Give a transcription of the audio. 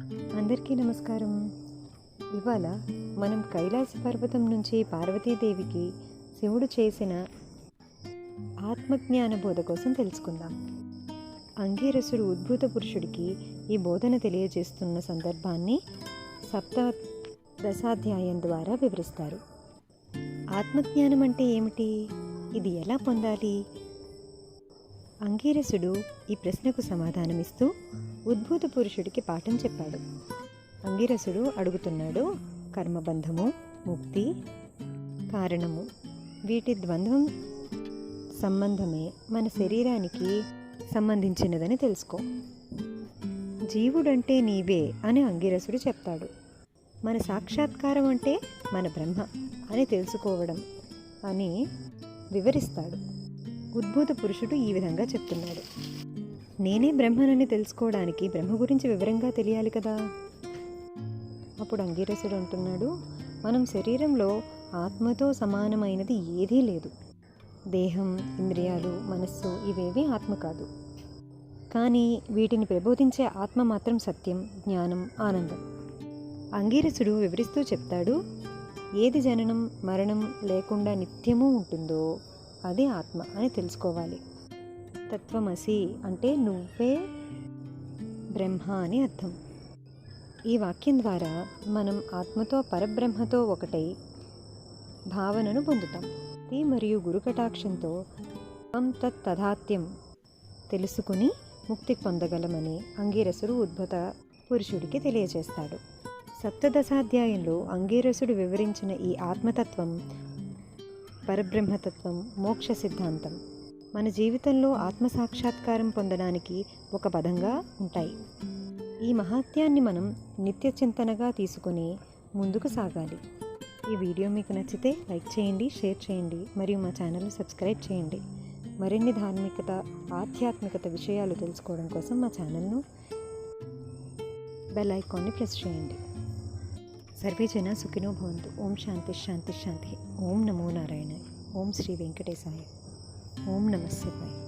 అందరికీ నమస్కారం. ఇవాళ మనం కైలాస పర్వతం నుంచి పార్వతీదేవికి శివుడు చేసిన ఆత్మజ్ఞాన బోధ కోసం తెలుసుకుందాం. అంగీరసుడు ఉద్భూత పురుషుడికి ఈ బోధన తెలియజేస్తున్న సందర్భాన్ని సప్త దశాధ్యాయం ద్వారా వివరిస్తారు. ఆత్మజ్ఞానం అంటే ఏమిటి? ఇది ఎలా పొందాలి? అంగీరసుడు ఈ ప్రశ్నకు సమాధానమిస్తూ ఉద్భూత పురుషుడికి పాఠం చెప్పాడు. అంగీరసుడు అడుగుతున్నాడు కర్మబంధము ముక్తి కారణము. వీటి ద్వంద్వం సంబంధమే మన శరీరానికి సంబంధించినదని తెలుసుకో. జీవుడంటే నీవే అని అంగిరసుడు చెప్తాడు. మన సాక్షాత్కారం అంటే మన బ్రహ్మ అని తెలుసుకోవడం అని వివరిస్తాడు. ఉద్భూత పురుషుడు ఈ విధంగా చెప్తున్నాడు. నేనే బ్రహ్మనని తెలుసుకోవడానికి బ్రహ్మ గురించి వివరంగా తెలియాలి కదా? అప్పుడు అంగీరసుడు అంటున్నాడు మనం శరీరంలో ఆత్మతో సమానమైనది ఏదీ లేదు. దేహం ఇంద్రియాలు మనస్సు ఇవేవి ఆత్మ కాదు. కానీ వీటిని ప్రబోధించే ఆత్మ మాత్రం సత్యం జ్ఞానం ఆనందం. అంగీరసుడు వివరిస్తూ చెప్తాడు ఏది జననం మరణం లేకుండా నిత్యము ఉంటుందో అది ఆత్మ అని తెలుసుకోవాలి. తత్వమసి అంటే నువ్వే బ్రహ్మ అని అర్థం. ఈ వాక్యం ద్వారా మనం ఆత్మతో పరబ్రహ్మతో ఒకటై భావనను పొందుతాం. తి మరియు గురుకటాక్షంతో తం తత్ తెలుసుకుని ముక్తి పొందగలమని అంగీరసుడు ఉద్భుత పురుషుడికి తెలియజేస్తాడు. సప్తదశాధ్యాయంలో అంగీరసుడు వివరించిన ఈ ఆత్మతత్వం పరబ్రహ్మతత్వం మోక్ష సిద్ధాంతం. మన జీవితంలో ఆత్మసాక్షాత్కారం పొందడానికి ఒక పదంగా ఉంటాయి. ఈ మహాత్యాన్ని మనం నిత్య చింతనగా తీసుకుని ముందుకు సాగాలి. ఈ వీడియో మీకు నచ్చితే లైక్ చేయండి షేర్ చేయండి మరియు మా ఛానల్ని సబ్స్క్రైబ్ చేయండి. మరిన్ని ధార్మికత ఆధ్యాత్మికత విషయాలు తెలుసుకోవడం కోసం మా ఛానల్ను బెల్ ఐకాన్ని ప్రెస్ చేయండి. సర్వే జన సుఖినో భవంతు. ఓం శాంతి శాంతి శాంతి. ఓం నమో ఓం శ్రీ వెంకటేశాయ ఓం నమ శివాయ